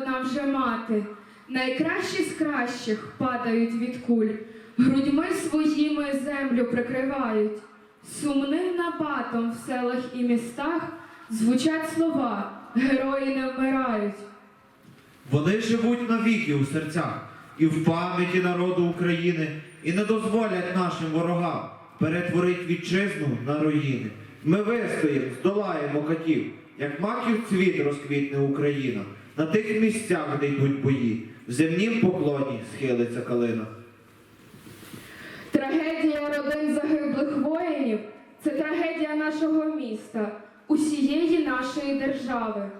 одна вже мати. Найкращі з кращих падають від куль, грудьми своїми землю прикривають. Сумним набатом в селах і містах звучать слова Герої не вмирають. Вони живуть навіки у серцях і в пам'яті народу України і не дозволять нашим ворогам перетворити вітчизну на руїни. Ми вистоїмо, здолаємо катів, як маків цвіт розквітне Україна. На тих місцях, де йдуть бої, в земнім поклоні схилиться калина. Трагедія родин загиблих воїнів це трагедія нашого міста, усієї нашої держави.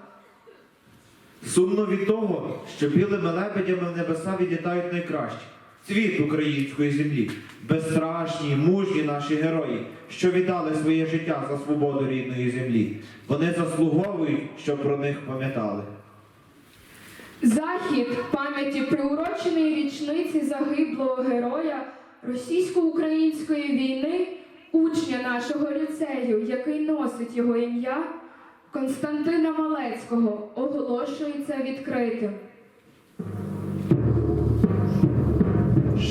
Сумно від того, що білими лебедями в небеса відлітають найкращі. Цвіт української землі, безстрашні, мужні наші герої, що віддали своє життя за свободу рідної землі. Вони заслуговують, щоб про них пам'ятали. Захід пам'яті приуроченої річниці загиблого героя російсько-української війни, учня нашого ліцею, який носить його ім'я, Константина Малецького, оголошується відкритим.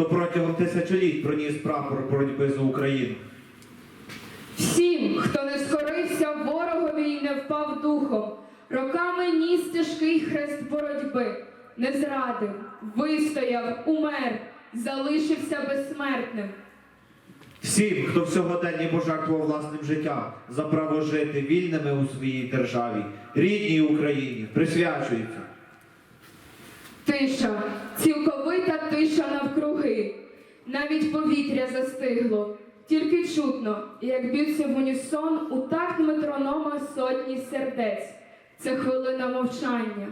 хто протягом тисячоліть проніс прапор боротьби за Україну. Всім, хто не скорився ворогові і не впав духом, роками ніс тяжкий хрест боротьби, не зрадив, вистояв, умер, залишився безсмертним. Всім, хто в сьогоденні пожертвував власним життям за право жити вільними у своїй державі, рідній Україні, присвячується. Тиша, цілковита тиша навкруги. Навіть повітря застигло. Тільки чутно, як б'ються в унісон у такт метронома сотні сердець. Це хвилина мовчання.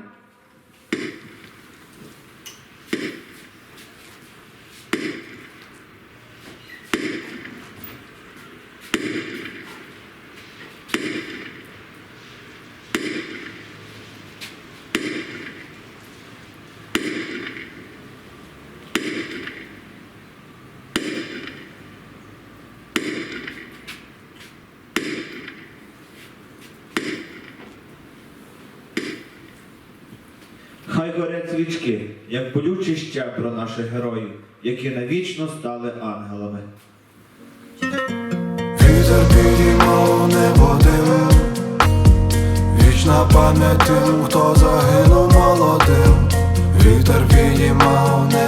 Хай горять свічки, як болючі щебро наших героїв, які навічно стали ангелами. Вітер підіймав небо дим Вічна пам'ять тим, хто загинув молодим Вітер підіймав небо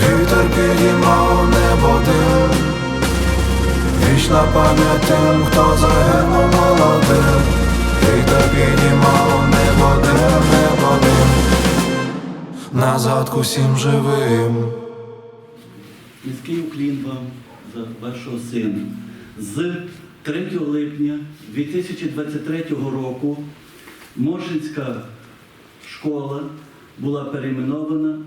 Вітер підіймав небо дим, вічна пам'ять тим, хто загинув молодим, вітер підіймав небо дим, небо дим, назад усім живим. Низький уклін вам за вашого сина. З 3 липня 2023 року Моршинська школа була перейменована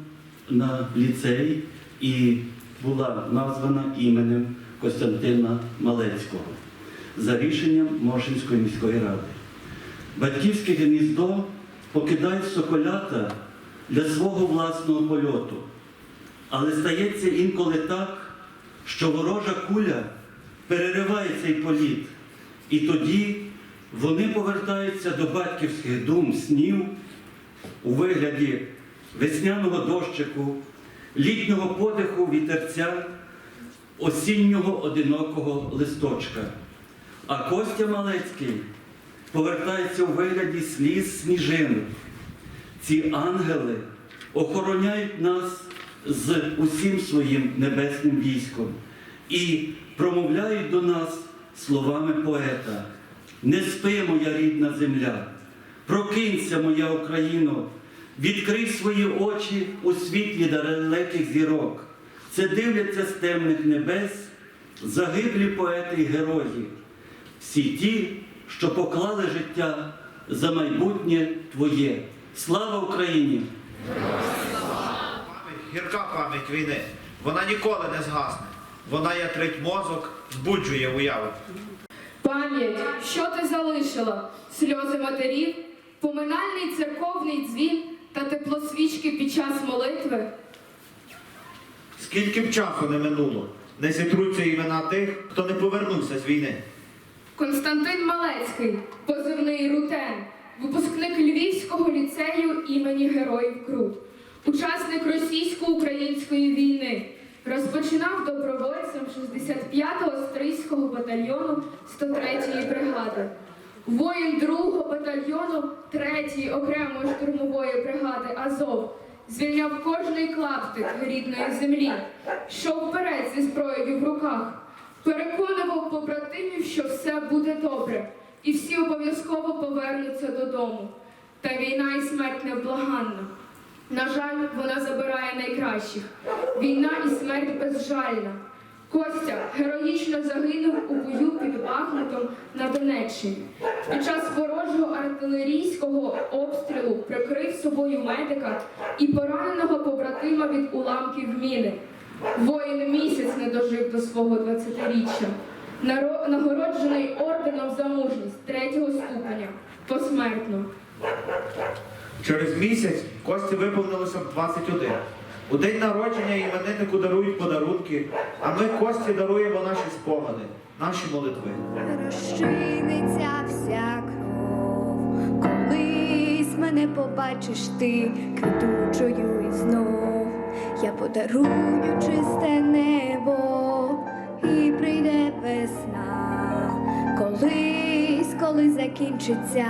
на ліцей і була названа іменем Костянтина Малецького за рішенням Моршинської міської ради. Батьківське гніздо покидають соколята для свого власного польоту. Але стається інколи так, що ворожа куля перериває цей політ. І тоді вони повертаються до батьківських дум, снів у вигляді весняного дощику, літнього подиху вітерця, осіннього одинокого листочка. А Костя Малецький повертається у вигляді сліз сніжинок. Ці ангели охороняють нас з усім своїм небесним військом і промовляють до нас словами поета. Не спи, моя рідна земля, прокинься, моя Україно, відкрий свої очі у світлі далеких зірок. Це дивляться з темних небес, загиблі поети й герої, всі ті, що поклали життя за майбутнє Твоє. Слава Україні! Пам'ять, гірка пам'ять війни. Вона ніколи не згасне. Вона ятрить мозок, збуджує уяву. Пам'ять, що ти залишила? Сльози матерів, поминальний церковний дзвін та тепло свічки під час молитви. Скільки б часу не минуло, не зітруться імена тих, хто не повернувся з війни. Константин Малецький, позивний Рутен, випускник Львівського ліцею імені Героїв Крут, учасник російсько-української війни, розпочинав добровольцем 65-го стрийського батальйону 103-ї бригади. Воїн 2-го батальйону 3-ї окремої штурмової бригади Азов звільняв кожний клаптик рідної землі, йшов вперед зі зброєю в руках. Переконував побратимів, що все буде добре, і всі обов'язково повернуться додому. Та війна і смерть невблаганна. На жаль, вона забирає найкращих. Війна і смерть безжальна. Костя героїчно загинув у бою під Бахмутом на Донеччині. Під час ворожого артилерійського обстрілу прикрив собою медика і пораненого побратима від уламків міни. Воїн місяць не дожив до свого 20-річчя. Нагороджений орденом за мужність третього ступеня посмертно. Через місяць Кості виповнилося б 21. У день народження імениннику дарують подарунки, а ми Кості даруємо наші спогади, наші молитви. Розчиниться вся кров, колись мене побачиш ти квітучою і знов. Я подарую чисте небо і прийде весна, колись, коли закінчиться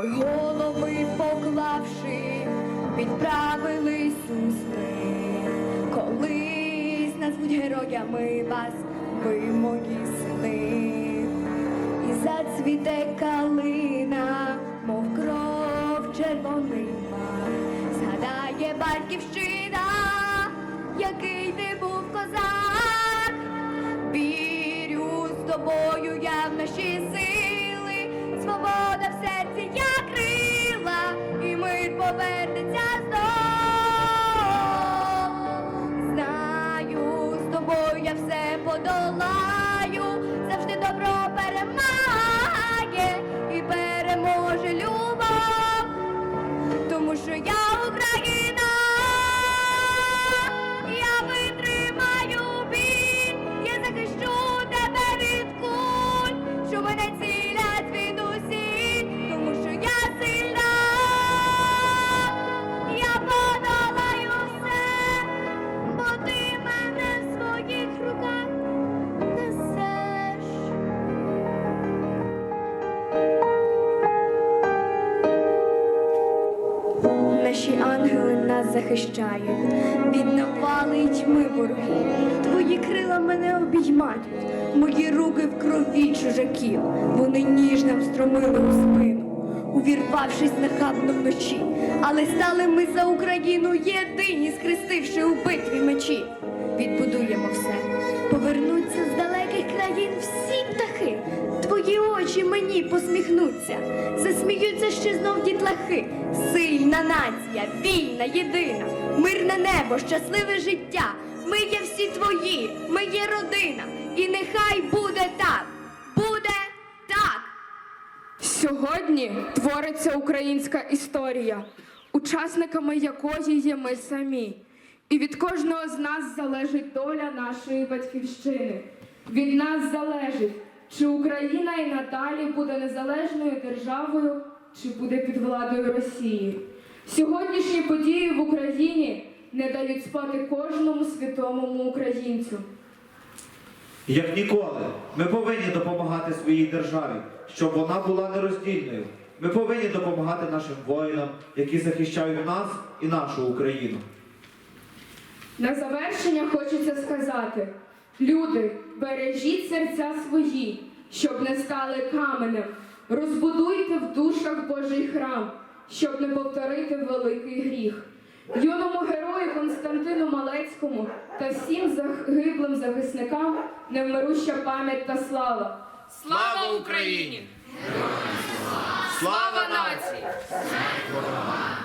Ви голови поклавши, відправились у сни. Колись назвуть героями вас, ви мої сини. І зацвіте калина, мов кров червонима. Згадає батьківщина, який ти був козак. Вірю з тобою я в наші нас захищають від навали тьми ворогів. Твої крила мене обіймають, мої руки в крові чужаків. Вони ніжно встромили у спину, увірвавшись нахабно вночі. Але стали ми за Україну єдині, скрестивши у битві мечі. Відбудуємо все, повернуться з далеких країн всі птахи. Твої очі мені посміхнуться, засміються ще знов дітлахи. Сильна нація, вільна, єдина, мирне небо, щасливе життя. Ми є всі твої, ми є родина. І нехай буде так, буде так. Сьогодні твориться українська історія, учасниками якої є ми самі. І від кожного з нас залежить доля нашої батьківщини. Від нас залежить, чи Україна і надалі буде незалежною державою, чи буде під владою Росії. Сьогоднішні події в Україні не дають спати кожному свідомому українцю. Як ніколи, ми повинні допомагати своїй державі, щоб вона була нероздільною. Ми повинні допомагати нашим воїнам, які захищають нас і нашу Україну. На завершення хочеться сказати: люди, бережіть серця свої, щоб не стали каменем. Розбудуйте в душах Божий храм, щоб не повторити великий гріх. Юному герою Константину Малецькому та всім загиблим захисникам невмируща пам'ять та слава. Слава Україні! Слава нації!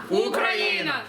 Україна!